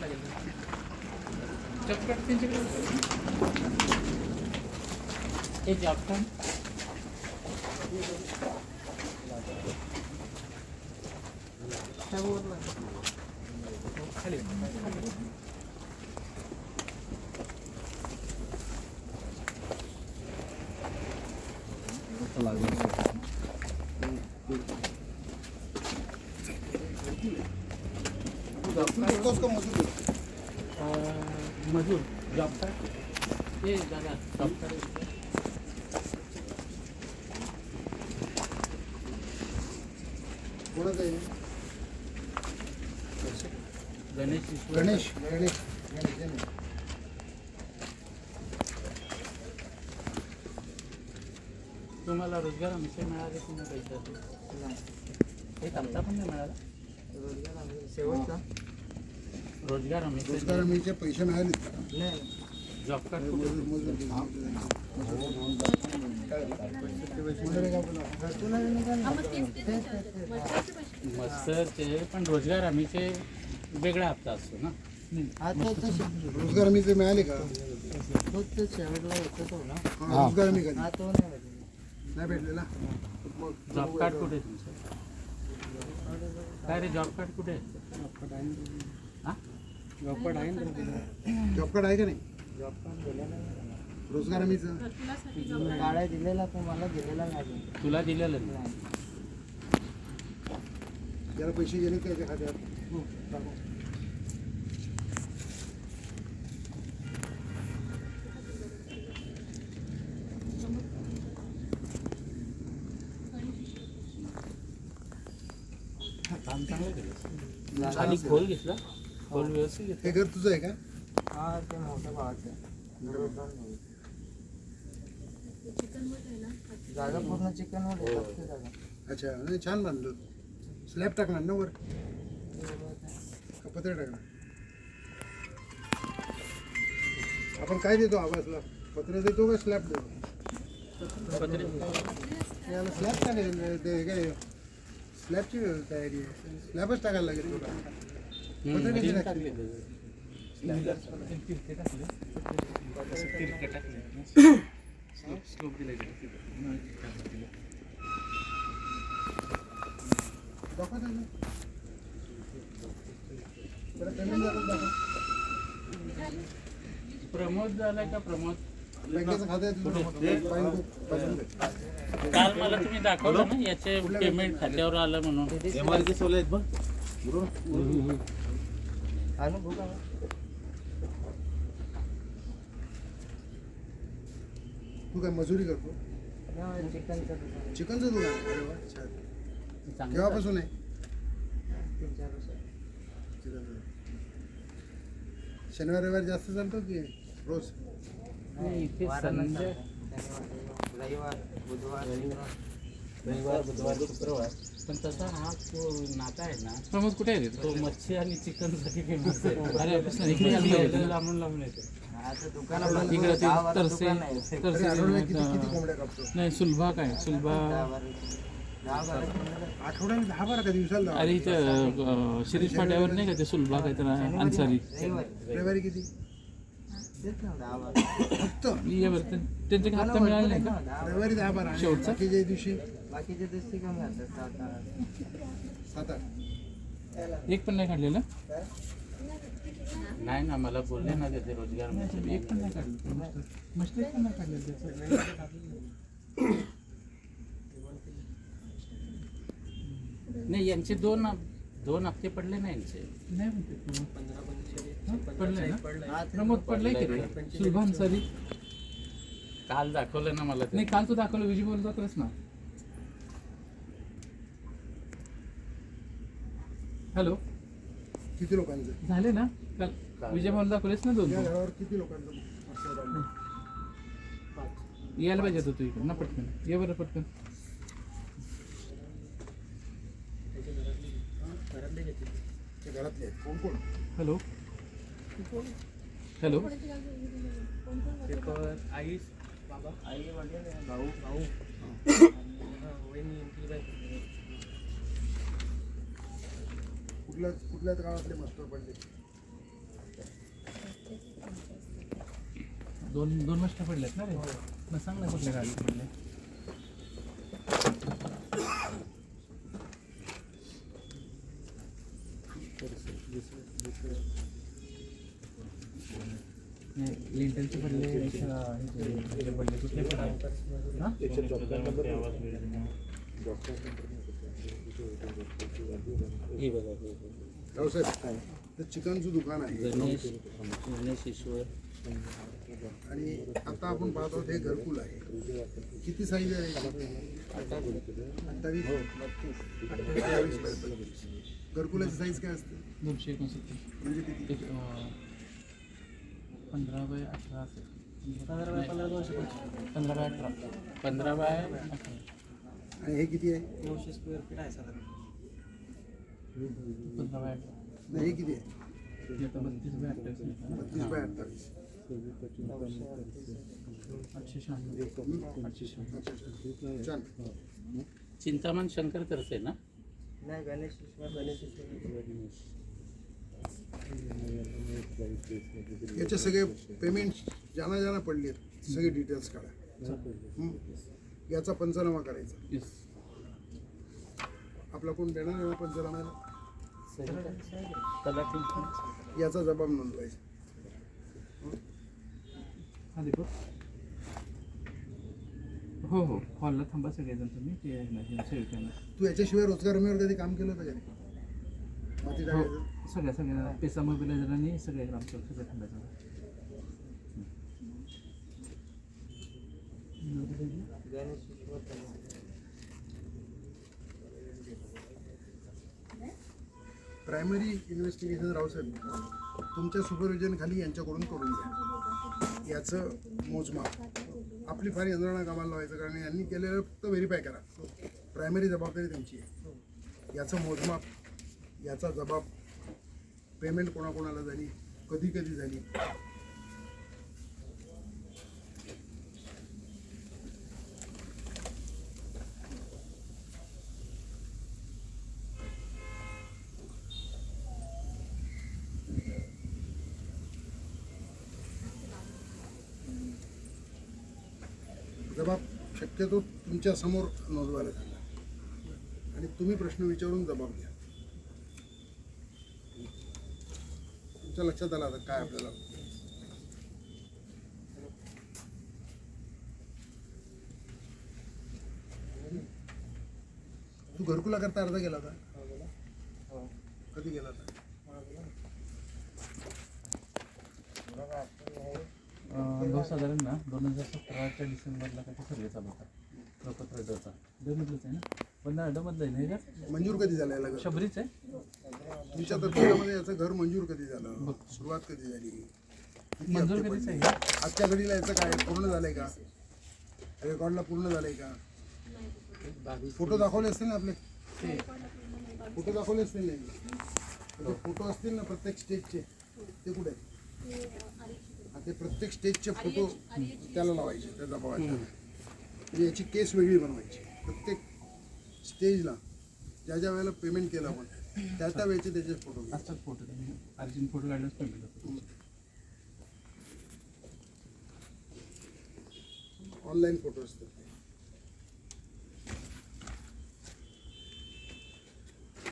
लागेल job card त्यांच्याकडे होतं. हे जॉब कार्ड खाली अं, मजूर जॉब कार्ड हे दादा जॉब कार्ड कोणाचं आहे? गणेश गणेश गणेश गणेश गणेश. तुम्हाला रोजगार हमीचे मिळाले की नाही पैसे? एक हप्ता पण नाही मिळाला. शेवटचा? रोजगार हमी रोजगार हमीचे पैसे मिळाले नाही. जॉब कार्ड का? मस्तरचे पण रोजगार हमीचे वेगळा हप्ता असतो ना? रोजगार हमीचे मिळाले का? तो हा, रोजगार हमी हा तो नाही भेटला. नाही भेटलेला? जॉब कार्ड कुठे तुमचं? काय रे जॉब कार्ड कुठे आहे हा? जॉब कार्ड आहे का नाही रोजगार हमीचं काळ्या दिलेला तो मला दिलेला नाही. तुला दिलेलं नाही नाही. ज्याला पैसे गेले त्याच्या खात्यात काम चांगलं केलं खाली खोल घेतला हे घर तुझं आहे का हा ते भावाचं. जागा पूर्ण चिकन अच्छा नाही छान बांधलं स्लॅब टाकणार ना वर पत्रे टाकणार आपण काय देतो आवाजला पत्रे देतो का स्लॅब देतो स्लॅब टाकायचं काय स्लॅबची तयारी आहे स्लॅबच टाकायला लागेल तुला झालं. प्रमोद झालाय का प्रमोद. काल मला तुम्ही दाखवलं ना याचे पेमेंट खात्यावर आलं म्हणून. तू काय मजुरी करतो? चिकनचं दुकान चिकनचं दुकान आहे? अरे वा, छान. चांगलं केव्हापासून आहे? तीन चार वर्ष. चिकनचं शनिवार रविवार जास्त चालतो की रोज? नाही, इथे वारांना संडे. शनिवार, रविवार बुधवार शुक्रवार. रविवार बुधवार शुक्रवार. पण तसा हा तो नाता आहे ना प्रमोद कुठे आहे तो? मच्छी आणि चिकनसाठी फेमस आहे अरे इकडे लांबून लांबून येते. इकडे ते तरसे नाही सुलभा काय? सुलभा दहा बारा. आठवड्याला दहा का दिवसाला अरे इथं शिरीष फाट्यावर नाही का ते सुलभा काय तर अन्सारी? रविवारी. किती? फक्त ये बरं ते- त्यांचे हप्ता मिळाला नाही का? रविवारी दहा बारा. शेवटचा? दिवशी? बाकीचे कमी सात आठ. सात आठ. एक पण नाही काढलेलं नाही ना मला बोलले ना त्याचे रोजगार मिळाले. एक पण नाही काढलं मस्त पण नाही काढलेलं त्याचं. नाही यांचे दोन दोन हप्ते पडले ना यांचे. नाही म्हणते पडले ना? प्रमोद पडले की सरी. काल दाखवलं ना मला नाही काल तू दाखवलं विजय बोलत होतास ना. हॅलो. किती लोकांचं? झाले ना? काल विजय बोलत दाखवलेस ना दोन या? घरावर किती लोकांचं बांधलं? यायला पाहिजे होतं तू इकडे. ना पटकन. ये बरं पटकन. ते घरातले आहेत. कोण कोण हॅलो. हॅलो. आई वडील भाऊ भाऊ. कुठल्या कुठल्या काळातले मास्टर पडले? दोन दोन वर्ष पडलेत ना रे? मग सांग ना कुठल्या गाडी पडले. लिंटलचे पडले ह्याच्या- पडले कुठले पडले? हा? रावसाहेब तर चिकनचं दुकान आहे. गणेश गणेश ईश्वर. आणि आता आपण पाहतो हे घरकुल आहे. किती साईज आहे? अठ्ठावीस? अठ्ठावीस बाय पंचवीस. घरकुलाची साईज काय असते? दोनशे एकोणसत्तर. म्हणजे किती? एक अं, पंधरा बाय अठरा असेल. पंधरा बाय पंधरा दोनशे पंधरा बाय अठरा. पंधरा बाय अठरा. आणि हे किती आहे? नऊशे स्क्वेअर फीट आहे अठरा नाही हे किती आहे? बत्तीस बाय. बत्तीस बाय अठ्ठावीस. चिंतामण शंकर करते ना? नाही गणेश गणेश याचे सगळे पेमेंट ज्यांना ज्यांना पडले सगळे डिटेल्स काढा? याचा पंचनामा करायचा. येस आपला कोण देणार आहे पंचनाम्याला याचा जबाब नोंदवायचा. हा हो हो. हॉलला थांबा सगळेजण तुम्ही. ते तू याच्याशिवाय रोजगार हमीवर कधी काम केलं होतं का? माती हो. टाकायचं. सगळ्या सगळ्या. पेसा मोबिलायझर आणि सगळे ग्रामसेवक सगळे थांबायचं गणेश ईश्वर गणेश प्रायमरी इन्व्हेस्टिगेशन रावसाहेब तुमच्या सुपरविजन खाली यांच्याकडून करून घ्या. याचं मोजमाप. आपली फार यंत्रणा कामाला लावायचं कारण यांनी केलेलं फक्त व्हेरीफाय करा. प्रायमरी जबाबदारी त्यांची आहे. याचं मोजमाप याचा जबाब पेमेंट कोणाकोणाला झाली कधी कधी झाली जबाब शक्यतो तुमच्यासमोर नोंदवायला सांगा आणि तुम्ही प्रश्न विचारून जबाब घ्या. तुमच्या लक्षात आलं आता काय आपल्याला? तू घरकुला करता अर्ज गेला होता? हो कधी गेला होता? भाऊ साधारण ना दोन हजार सतराच्या डिसेंबरला काही सर्वे चालू होता. प्रपत्र डचा डमधलंच आहे ना? बंद डमधलं आहे नाही का? मंजूर कधी झाला याला घर? शबरीच आहे. तुमच्या तत्वामध्ये याचं घर मंजूर कधी झालं? सुरुवात कधी झाली? किती मंजूर हप्ते कधीच पडले? आहे? आजच्या घडीला याचं काय पूर्ण झालंय का? रेकॉर्डला पूर्ण झालंय का? फोटो दाखवले असतील ना आपले? फोटो दाखवले असतील ना? फोटो असतील ना प्रत्येक स्टेजचे ते कुठे आहेत? ते प्रत्येक स्टेजचे फोटो त्याला लावायचे त्या दबावाच्या म्हणजे याची केस वेगळी बनवायची. प्रत्येक स्टेजला ज्या ज्या वेळेला पेमेंट केलं आपण त्या त्या वेळेचे त्याचे फोटो असतात फोटो अर्जंट फोटो काढल्यास पेमेंट ऑनलाईन फोटो असतात.